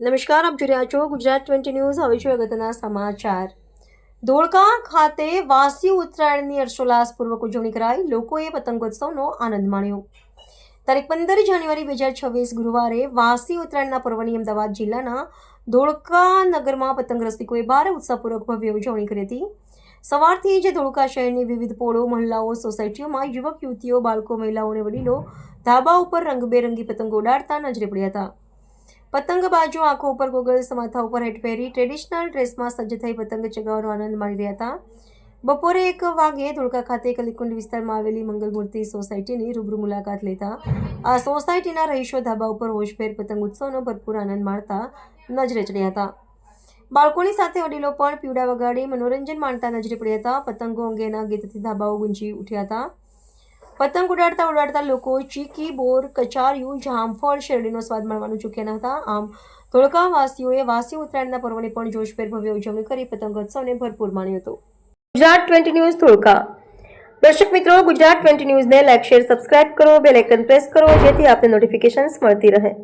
નમસ્કાર, આપ જોઈ રહ્યા છો ગુજરાત ટ્વેન્ટી ન્યૂઝ. હવે છે અગત્યના સમાચાર. ધોળકા ખાતે વાસી ઉત્તરાયણની હર્ષોલ્લાસપૂર્વક ઉજવણી કરાઈ. લોકોએ પતંગોત્સવનો આનંદ માણ્યો. તારીખ પંદર જાન્યુઆરી બે હજાર છવ્વીસ ગુરુવારે વાસી ઉત્તરાયણના પર્વની અમદાવાદ જિલ્લાના ધોળકા નગરમાં પતંગ રસિકોએ ભારે ઉત્સાહપૂર્વક ભવ્ય ઉજવણી કરી હતી. સવારથી જ ધોળકા શહેરની વિવિધ પોળો, મહિલાઓ, સોસાયટીઓમાં યુવક, યુવતીઓ, બાળકો, મહિલાઓ અને વડીલો ધાબા ઉપર રંગબેરંગી પતંગો ઉડાડતા નજરે પડ્યા હતા. પતંગ બાજુ, આંખો ઉપર ગોગલ્સ, માથા ઉપર હેટ પહેરી ટ્રેડિશનલ ડ્રેસમાં સજ્જ થઈ પતંગ ચગાવવાનો આનંદ માણી રહ્યા હતા. બપોરે એક વાગે ધોળકા ખાતે કલીકુંડ વિસ્તારમાં આવેલી મંગલમૂર્તિ સોસાયટીની રૂબરૂ મુલાકાત લેતા આ સોસાયટીના રહીશો ધાબા ઉપર હોશભેર પતંગ ઉત્સવનો ભરપૂર આનંદ માણતા નજરે ચડ્યા હતા. બાળકોની સાથે વડીલો પણ પીવડા વગાડી મનોરંજન માણતા નજરે પડ્યા હતા. પતંગો અંગેના ગીતથી ધાબાઓ ગુંજી ઉઠ્યા હતા. પતંગ ઉડાડતા ઉડાડતા લોકો ચીકી, બોર, કચારિયું, જામફળ શેરડીનો સ્વાદ માણવાનું ચૂક્યા ન હતા. આમ ધોળકાવાસીઓએ વાસી ઉત્તરાયણના પર્વની પણ જોશભેર ભવ્ય ઉજવણી કરી પતંગોત્સવને ભરપૂર માણ્યો હતો. Gujarat twenty news Dholka. દર્શક મિત્રો, ગુજરાત ટ્વેન્ટી ન્યૂઝને લાઇક શેર, સબસ્ક્રાઇબ કરો, બેલ આઇકન પ્રેસ કરો, જેથી આપને નોટિફિકેશન્સ મળતી રહે.